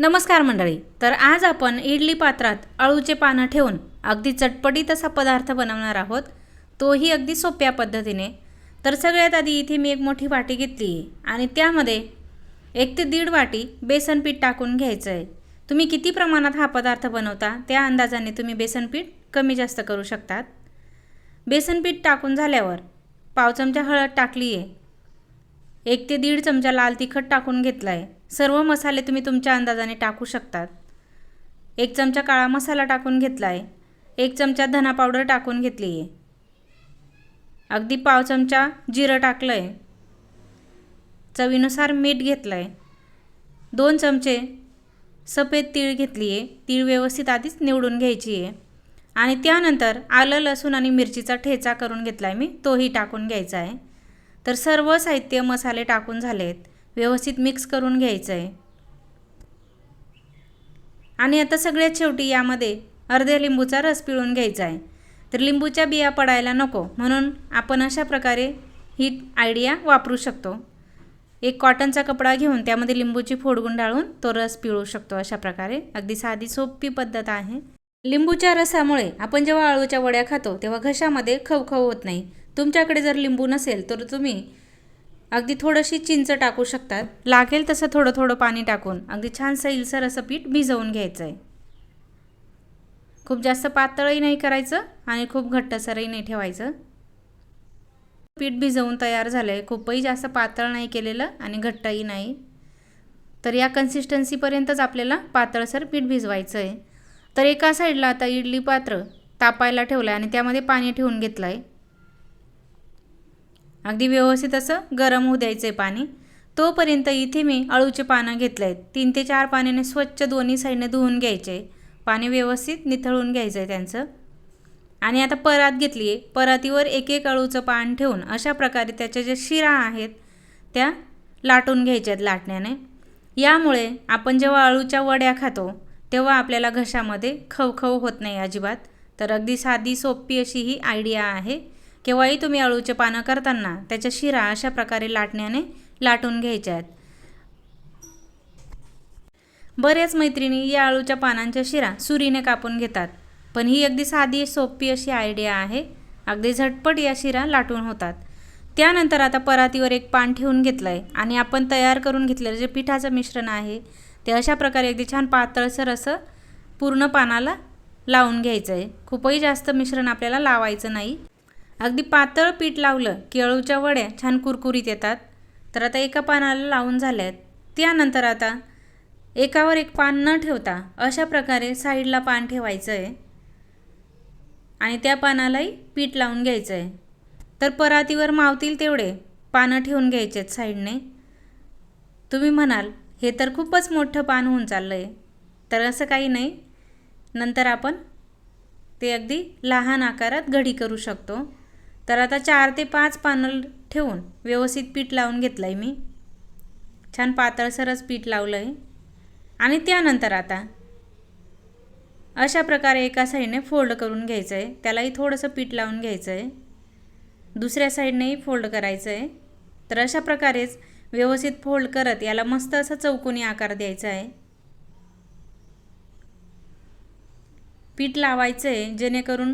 नमस्कार मंडळी तर आज आपण इडली पात्रात अळूचे पानं ठेवून अगदी चटपटीत असा पदार्थ बनवणार आहोत. तोही अगदी सोप्या पद्धतीने. तर सगळ्यात आधी इथे मी एक मोठी वाटी घेतली आहे आणि त्यामध्ये एक ते दीड वाटी बेसन पीठ टाकून घ्यायचं आहे. तुम्ही किती प्रमाणात हा पदार्थ बनवता त्या अंदाजाने तुम्ही बेसन पीठ कमी जास्त करू शकतात. बेसन पीठ टाकून झाल्यावर पाव चमचा हळद टाकली आहे. एक ते दीड चमचा लाल तिखट टाकून घेतला आहे सर्व मसाले तुम्ही तुमच्या अंदाजाने टाकू शकतात. एक चमचा काळा मसाला टाकून घेतला आहे एक चमचा धना पावडर टाकून घेतली आहे अगदी पाव चमचा जिरं टाकलं आहे चवीनुसार मीठ घेतलं आहे दोन चमचे सफेद तीळ घेतली आहे तीळ व्यवस्थित आधीच निवडून घ्यायची आहे आणि त्यानंतर आलं लसूण आणि मिरचीचा ठेचा करून घेतला आहे मी. तोही टाकून घ्यायचा आहे तर सर्व साहित्य मसाले टाकून झालेत. व्यवस्थित मिक्स करून घ्यायचं आहे आणि आता सगळ्यात शेवटी यामध्ये अर्ध्या लिंबूचा रस पिळून घ्यायचा आहे तर लिंबूच्या बिया पडायला नको म्हणून आपण अशा प्रकारे ही आयडिया वापरू शकतो. एक कॉटनचा कपडा घेऊन त्यामध्ये लिंबूची फोड गुंडाळून तो रस पिळू शकतो अशा प्रकारे. अगदी साधी सोपी पद्धत आहे. लिंबूच्या रसामुळे आपण जेव्हा आळूच्या वड्या खातो तेव्हा घशामध्ये खवखव होत नाही. तुमच्याकडे जर लिंबू नसेल तर तुम्ही अगदी थोडीशी चिंच टाकू शकतात. लागेल तसं थोडं थोडं पाणी टाकून अगदी छान सैलसर असं पीठ भिजवून घ्यायचं आहे खूप जास्त पातळही नाही करायचं आणि खूप घट्टसरही नाही ठेवायचं. पीठ भिजवून तयार झालं आहे खूपही जास्त पातळ नाही केलेलं आणि घट्टही नाही. तर या कन्सिस्टन्सीपर्यंतच आपल्याला पातळसर पीठ भिजवायचं आहे तर एका साईडला आता इडली पात्र तापायला ठेवलं आहे आणि त्यामध्ये पाणी ठेवून घेतलं आहे अगदी व्यवस्थित असं गरम होऊ द्यायचं आहे पाणी. तोपर्यंत इथे मी अळूचे पानं घेतले आहेत तीन ते चार पाण्याने स्वच्छ दोन्ही साईडने धुवून घ्यायचे. पाणी व्यवस्थित निथळून घ्यायचं आहे त्यांचं. आणि आता परात घेतली आहे परातीवर एक एक अळूचं पान ठेवून अशा प्रकारे त्याच्या ज्या शिरा आहेत त्या लाटून घ्यायच्या आहेत लाटण्याने. यामुळे आपण जेव्हा अळूच्या वड्या खातो तेव्हा आपल्याला घशामध्ये खवखव होत नाही अजिबात. तर अगदी साधी सोपी अशी ही आयडिया आहे. केव्हाही तुम्ही अळूचे पानं करताना त्याच्या शिरा अशा प्रकारे लाटण्याने लाटून घ्यायच्या आहेत. बऱ्याच मैत्रिणी या अळूच्या पानांच्या शिरा सुरीने कापून घेतात. पण ही अगदी साधी सोपी अशी आयडिया आहे. अगदी झटपट या शिरा लाटून होतात. त्यानंतर आता परातीवर एक पान ठेवून घेतलं आहे आणि आपण तयार करून घेतलेलं जे पिठाचं मिश्रण आहे ते अशा प्रकारे अगदी छान पातळसर असं पूर्ण पानाला लावून घ्यायचं आहे खूपही जास्त मिश्रण आपल्याला लावायचं नाही. अगदी पातळ पीठ लावलं की अळूच्या वड्या छान कुरकुरीत येतात. तर आता एका पानाला लावून झाल्या आहेत त्यानंतर आता एकावर एक पान न ठेवता अशा प्रकारे साईडला पान ठेवायचं आहे आणि त्या पानालाही पीठ लावून घ्यायचं आहे तर परातीवर मावतील तेवढे पानं ठेवून घ्यायचे आहेत साईडने. तुम्ही म्हणाल हे तर खूपच मोठं पान होऊन चाललं आहे तर असं काही नाही. नंतर आपण ते अगदी लहान आकारात घडी करू शकतो. तर आता चार ते पाच पानं ठेवून व्यवस्थित पीठ लावून घेतलं आहे मी. छान पातळसरच पीठ लावलं आहे आणि त्यानंतर आता अशा प्रकारे एका साईडने फोल्ड करून घ्यायचं आहे त्यालाही थोडंसं पीठ लावून घ्यायचं आहे दुसऱ्या साईडनेही फोल्ड करायचं आहे तर अशा प्रकारेच व्यवस्थित फोल्ड करत याला मस्त असा चौकोनी आकार द्यायचा आहे पीठ लावायचं आहे जेणेकरून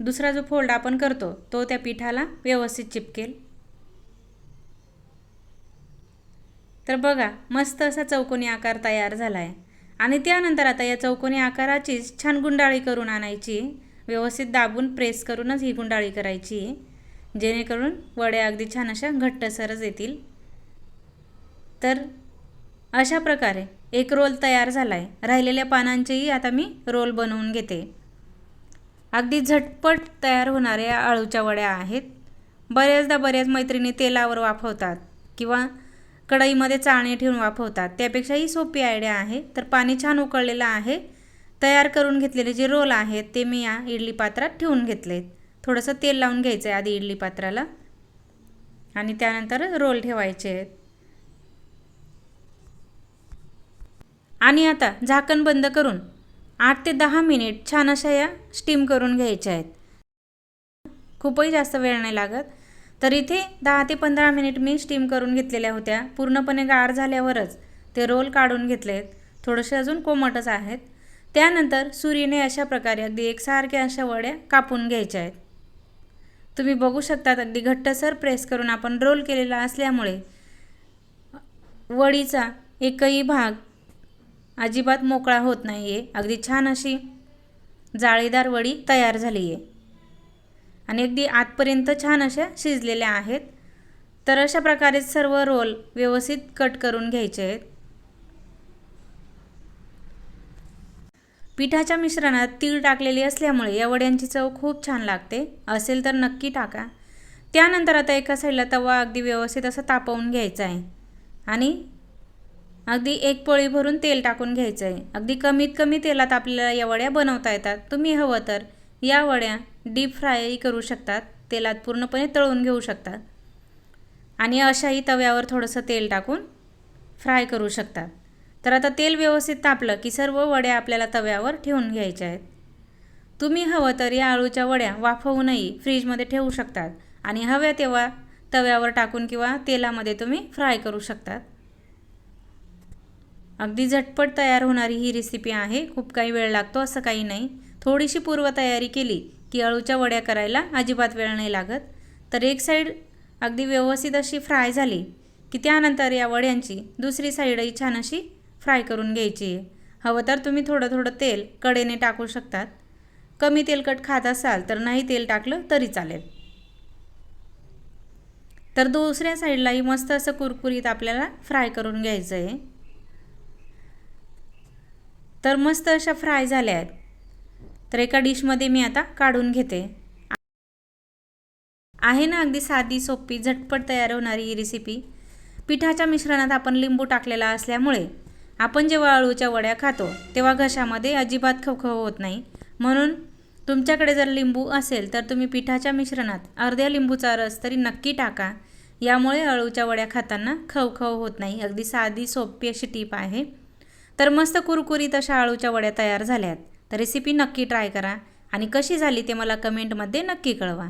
दुसरा जो फोल्ड आपण करतो तो त्या पिठाला व्यवस्थित चिपकेल. तर बघा मस्त असा चौकोनी आकार तयार झाला आहे आणि त्यानंतर आता या चौकोनी आकाराचीच छान गुंडाळी करून आणायची. व्यवस्थित दाबून प्रेस करूनच ही गुंडाळी करायची जेणेकरून वड्या अगदी छान अशा घट्टसरच येतील. तर अशा प्रकारे एक रोल तयार झाला आहे राहिलेल्या पानांचेही आता मी रोल बनवून घेते. अगदी झटपट तयार होणाऱ्या आळूच्या वड्या आहेत. बऱ्याचदा बऱ्याच मैत्रिणी तेलावर वाफवतात किंवा कढईमध्ये चाळणी ठेवून वाफवतात. त्यापेक्षा ही सोपी आयडिया आहे. तर पाणी छान उकळलेलं आहे. तयार करून घेतलेले जे रोल आहेत ते मी या इडली पात्रात ठेवून घेतलेत. थोडंसं तेल लावून घ्यायचं आहे आधी इडली पात्राला. आणि त्यानंतर रोल ठेवायचे आहेत. आणि आता झाकण बंद करून आठ ते दहा मिनिट छान अशा या स्टीम करून घ्यायच्या आहेत. खूपही जास्त वेळ नाही लागत. तर इथे दहा ते पंधरा मिनिट मी स्टीम करून घेतलेल्या होत्या. पूर्णपणे गार झाल्यावरच ते रोल काढून घेतलेत. थोडेसे अजून कोमटच आहेत. त्यानंतर सुरीने अशा प्रकारे अगदी एकसारख्या अशा वड्या कापून घ्यायच्या आहेत. तुम्ही बघू शकतात अगदी घट्टसर प्रेस करून आपण रोल केलेला असल्यामुळे वडीचा एकही भाग अजिबात मोकळा होत नाही आहे अगदी छान अशी जाळीदार वडी तयार झाली आहे आणि अगदी आतपर्यंत छान अशा शिजलेल्या आहेत. तर अशा प्रकारे सर्व रोल व्यवस्थित कट करून घ्यायचे आहेत. पिठाच्या मिश्रणात तीळ टाकलेली असल्यामुळे या वड्यांची चव खूप छान लागते. असेल तर नक्की टाका. त्यानंतर आता एका साईडला तवा अगदी व्यवस्थित असं तापवून घ्यायचा आहे. आणि अगदी एक पोळी भरून तेल टाकून घ्यायचं आहे अगदी कमीत कमी तेलात आपल्याला या वड्या बनवता येतात. तुम्ही हवं तर या वड्या डीप फ्रायही करू शकतात. तेलात पूर्णपणे तळून घेऊ शकतात. आणि अशाही तव्यावर थोडंसं तेल टाकून फ्राय करू शकतात. तर आता तेल व्यवस्थित तापलं की सर्व वड्या आपल्याला तव्यावर ठेवून घ्यायच्या आहेत. तुम्ही हवं तर या आळूच्या वड्या वाफवूनही फ्रीजमध्ये ठेवू शकतात. आणि हव्या तेव्हा तव्यावर टाकून किंवा तेलामध्ये तुम्ही फ्राय करू शकतात. अगदी झटपट तयार होणारी ही रेसिपी आहे. खूप काही वेळ लागतो असं काही नाही. थोडीशी पूर्वतयारी केली की अळूच्या वड्या करायला अजिबात वेळ नाही लागत. तर एक साईड अगदी व्यवस्थित अशी फ्राय झाली की त्यानंतर या वड्यांची दुसरी साईडही छान अशी फ्राय करून घ्यायची. आहे हवं तर तुम्ही थोडं थोडं तेल कडेने टाकू शकतात. कमी तेलकट खात असाल तर नाही तेल टाकलं तरी चालेल. तर दुसऱ्या साईडलाही मस्त असं कुरकुरीत आपल्याला फ्राय करून घ्यायचं आहे तर मस्त अशा फ्राय झाल्या आहेत. तर एका डिशमध्ये मी आता काढून घेते. आहे ना अगदी साधी सोपी झटपट तयार होणारी ही रेसिपी पिठाच्या मिश्रणात आपण लिंबू टाकलेला असल्यामुळे आपण जेव्हा अळूच्या वड्या खातो तेव्हा घशामध्ये अजिबात खवखव होत नाही. म्हणून तुमच्याकडे जर लिंबू असेल तर तुम्ही पिठाच्या मिश्रणात अर्ध्या लिंबूचा रस तरी नक्की टाका. यामुळे अळूच्या वड्या खाताना खवखव होत नाही. अगदी साधी सोपी अशी टीप आहे. तर मस्त कुरकुरीत अशा आळूच्या वड्या तयार झाल्यात. तर रेसिपी नक्की ट्राय करा. आणि कशी झाली ते मला कमेंटमध्ये नक्की कळवा.